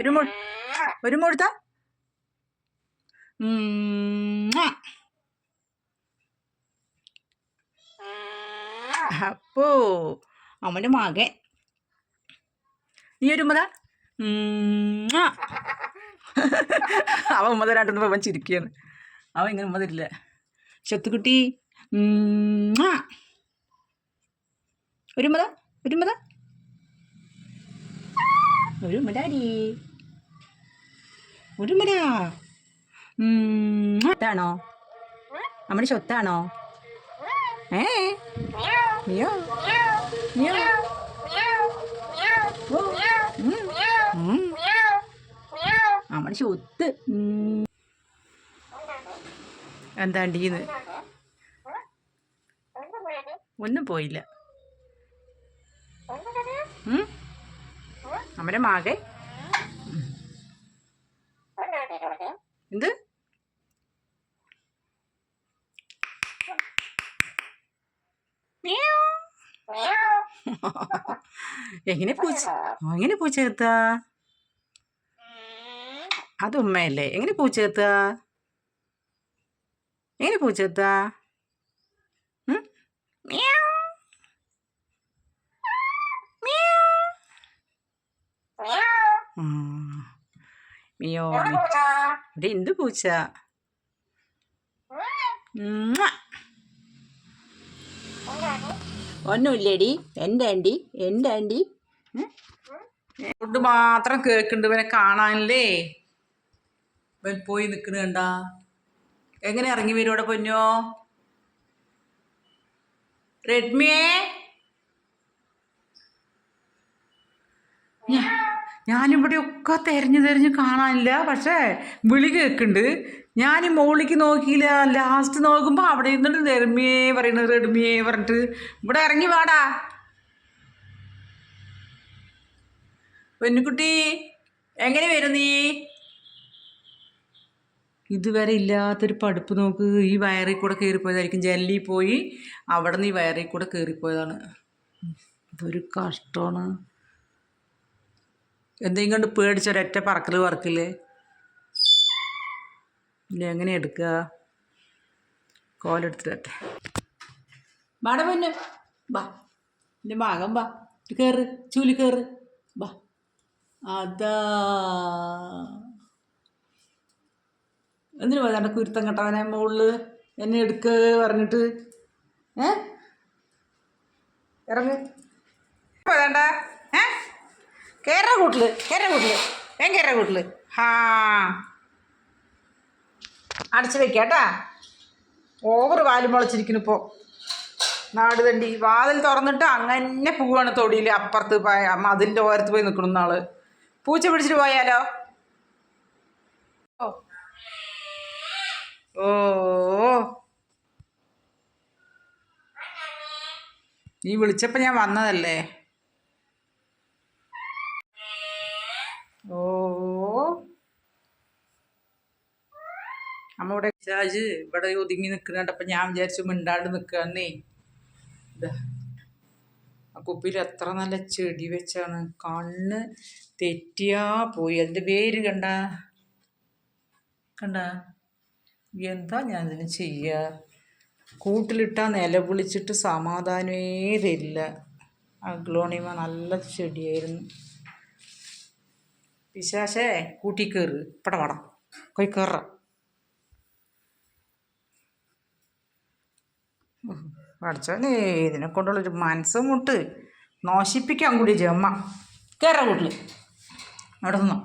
ഒരു മു ഒരു മുഴുത്ത അപ്പോ അവന്റെ മകൻ നീ ഒരു ഉമ്മതാ ഉമ്മ. അവൻ ഉമ്മ തരാണ്ടെന്ന് അവൻ ചിരിക്കുകയാണ്. അവൻ ഇങ്ങനെ ഉമ്മ ശത്തുക്കുട്ടി ഒരുമത ഒരുമത ഒരുമടാടി ഒരു ഉമ്മതാ ഒരു ഉമ്മടാടി ഒരു ഉമ്മടാ ഉമ്മ. ഇതാണോ നമ്മുടെ സ്വത്താണോ? ഏ? മിയോ. മിയോ. നമ്മുടെ സ്വത്ത്. എന്താണ്ടീന്ന്? ഒന്നും പോയില്ല. നമ്മുടെ മകൻ എന്ത്. എങ്ങനെ പൂച്ച എങ്ങനെ പൂച്ച എത്താ അത് ഉമ്മയല്ലേ. എങ്ങനെ പൂച്ച എത്താ മിയാവ്. ഉം. മിയോ. ഇവിടെ എന്ത് പൂച്ച. ഒന്നുമില്ലേടി. എന്റെ ആന്റി എന്റെ ആന്റി. ഫുഡ് മാത്രം കേൾക്കുന്നുണ്ട് ഇവനെ കാണാനല്ലേ? ഇവൻ പോയി നിൽക്കണ കണ്ട. എങ്ങനെ ഇറങ്ങി വരും ഇവിടെ പൊന്നോ? റെഡ്മിയേ ഞാനിവിടെ ഒക്കെ തെരഞ്ഞു തെരഞ്ഞ് കാണാനില്ല പക്ഷേ വിളി കേൾക്കുന്നുണ്ട്. ഞാൻ മുകളിലേക്ക് നോക്കിയില്ല ലാസ്റ്റ് നോക്കുമ്പോൾ അവിടെ ഇരുന്നിട്ട് റെഡ്മിയേ പറയുന്നത് റെഡ്മിയേ പറഞ്ഞിട്ട്. ഇവിടെ ഇറങ്ങി വാടാ. പൊന്നുകുട്ടി എങ്ങനെ വരും നീ? ഇതുവരെ ഇല്ലാത്തൊരു പഠിപ്പ് നോക്ക്. ഈ വയറിൽ കൂടെ കയറിപ്പോയതായിരിക്കും. ജല്ലി പോയി അവിടെ നിന്ന് ഈ വയറിൽ കൂടെ കയറിപ്പോയതാണ്. ഇതൊരു കഷ്ടമാണ്. എന്തെങ്കിലും കണ്ട് പേടിച്ചൊരൊറ്റ പറക്കൽ പറക്കില്ലേ? ഇല്ല എങ്ങനെ എടുക്കുക? കോലെടുത്തിട്ടെ വാട പിന്നെ. ബാ എന്റെ ഭാഗം ബാ കയറ്. ചൂലി കയറ്. ബാ അതാ. എന്തിനു പോയതാണ്ട് കുരുത്തം കെട്ടവനെ മുകളിൽ എന്നെ എടുക്ക പറഞ്ഞിട്ട്? ഏ? ഇറങ്ങ്. പോയതാണ്ട ഏ? കേരള കൂട്ടിൽ കേര കൂട്ടിൽ. ഞാൻ കേര കൂട്ടിൽ? ഹാ. അടച്ചു വെക്കാട്ടാ ഓവർ വാൽ മുളച്ചിരിക്കുന്നു ഇപ്പോൾ നാട് തണ്ടി. വാതിൽ തുറന്നിട്ട് അങ്ങനെ പോവാണ് തൊടിയിൽ അപ്പുറത്ത് പോയ അതിന്റെ ഓരത്ത് പോയി നിൽക്കണം നാൾ പൂച്ച പിടിച്ചിട്ട് പോയാലോ? ഓ. ഓ. നീ വിളിച്ചപ്പോൾ ഞാൻ വന്നതല്ലേ? ഓ. അമ്മ ഇവിടെ ചാജ് ഇവിടെ ഒതുങ്ങി നിൽക്കുന്നുണ്ടപ്പോൾ ഞാൻ വിചാരിച്ചു മിണ്ടാണ്ട് നിൽക്കുകയെന്നേ ഇതാ ആ കുപ്പിയിൽ എത്ര നല്ല ചെടി വെച്ചാണ്. കണ്ണ് തെറ്റിയാ പോയി. അതിന്റെ വേര് കണ്ട? കണ്ട? എന്താ ഞാൻ ഇതിന് ചെയ്യുക കൂട്ടിലിട്ടാൽ നിലവിളിച്ചിട്ട് സമാധാനമേ തരില്ല. അഗ്ലോണിമ നല്ല ചെടിയായിരുന്നു. പിശാശേ കൂട്ടി കയറ് ഇപ്പട വട. പോയി കയറ പഠിച്ചോനെ ഇതിനെ കൊണ്ടുള്ളൊരു മനസ്സ് മുട്ട് നോശിപ്പിക്കാൻ കൂടി ജമ്മ കയറ വീട്ടിൽ അവിടെ നിന്നോ.